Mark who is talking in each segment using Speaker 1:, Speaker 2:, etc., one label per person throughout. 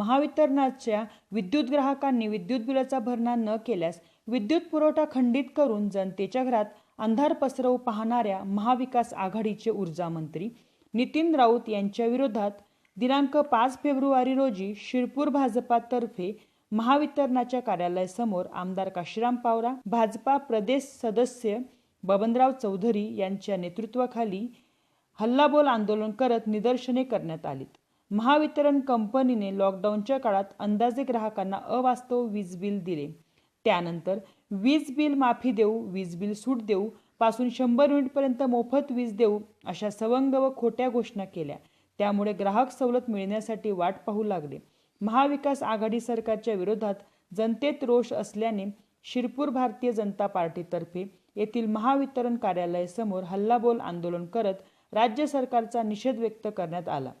Speaker 1: महावितरणाच्या विद्युत ग्राहकांनी विद्युत बिलाचा भरणा न केल्यास विद्युत पुरवठा खंडित करून जनतेच्या घरात अंधार पसरवू पाहणाऱ्या महाविकास आघाडीचे ऊर्जा मंत्री नितीन राऊत यांच्या विरोधात दिनांक पाच फेब्रुवारी रोजी शिरपूर भाजपातर्फे महावितरणाच्या कार्यालयासमोर आमदार काशीराम पावरा भाजपा प्रदेश सदस्य बबनराव चौधरी यांच्या नेतृत्वाखाली हल्लाबोल आंदोलन करत निदर्शने करण्यात आलीत. महावितरण कंपनीने लॉकडाऊनच्या काळात अंदाजे ग्राहकांना अवास्तव वीज बिल दिले. त्यानंतर वीज बिल माफी देऊ वीज बिल सूट देऊ पासून शंभर युनिटपर्यंत मोफत वीज देऊ अशा सवंग व खोट्या घोषणा केल्या. त्यामुळे ग्राहक सवलत मिळण्यासाठी वाट पाहू लागले. महाविकास आघाडी सरकारच्या विरोधात जनतेत रोष असल्याने शिरपूर भारतीय जनता पार्टीतर्फे येथील महावितरण कार्यालयासमोर हल्लाबोल आंदोलन करत राज्य सरकारचा निषेध व्यक्त करण्यात आला.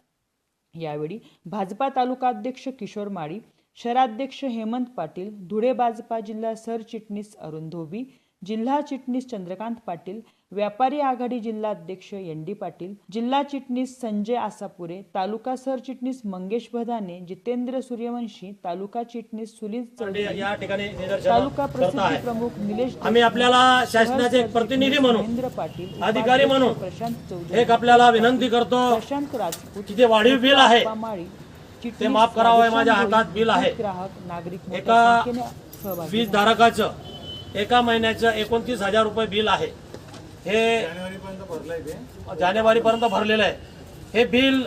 Speaker 1: यावेळी भाजपा तालुका अध्यक्ष किशोर माळी शहराध्यक्ष हेमंत पाटील धुळे भाजपा जिल्हा सरचिटणीस अरुण धोबी जिल्हा चिटणीस चंद्रकांत पाटील व्यापारी आघाडी जिल्हा अध्यक्ष एन डी पाटील जिल्हा चिटणीस संजय आसापुरे तालुका सरचिटणीस मंगेश भदाने जितेंद्र सूर्यवंशी तालुका चिटणीस सुनील चौधरी
Speaker 2: या ठिकाणी
Speaker 1: तालुका प्रसिद्धी प्रमुख निलेश
Speaker 2: आम्ही आपल्याला शासनाचे एक प्रतिनिधी म्हणून
Speaker 1: महेंद्र पाटील
Speaker 2: अधिकारी म्हणून
Speaker 1: प्रशांत चौधरी
Speaker 2: एक आपल्याला विनंती करतो
Speaker 1: प्रशांत राजपूत
Speaker 2: जे वाढीव बिल आहे ते माफ करावं माझ्या हातात बिल आहे.
Speaker 1: ग्राहक नागरिक
Speaker 2: एका वीज धारकाचं एका महिन्याचं एकोणतीस हजार रुपये बिल आहे. हे जानेवारी पर्यंत भरलेलं आहे. हे बिल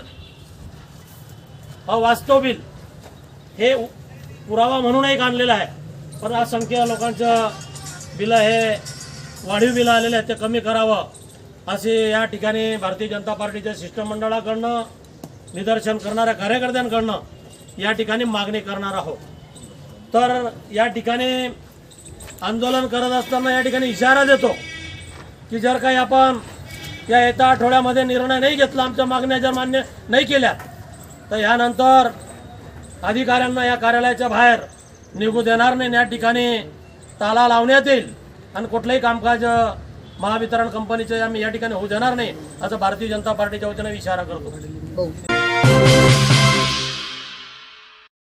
Speaker 2: अवास्तव बिल हे पुरावा म्हणून एक आणलेलं आहे. पण असंख्य लोकांचं बिल हे वाढीव बिल आलेले आहेत ते कमी करावं. असे या ठिकाणी भारतीय जनता पार्टीच्या शिष्टमंडळाकडनं निदर्शन करणाऱ्या कार्यकर्त्यांकडनं या ठिकाणी मागणी करणार आहोत. तर या ठिकाणी आंदोलन करत असताना या ठिकाणी इशारा देतो की जर काही आपण या येत्या आठवड्यामध्ये निर्णय नाही घेतला आमच्या मागण्या जर मान्य नाही केल्या तर ह्यानंतर अधिकाऱ्यांना या कार्यालयाच्या बाहेर निघू देणार नाही. या ठिकाणी ताला लावण्यात येईल आणि कुठलंही कामकाज महावितरण कंपनीचे आम्ही या ठिकाणी होऊ देणार नाही असं भारतीय जनता पार्टीच्या वतीने इशारा करतो. हो.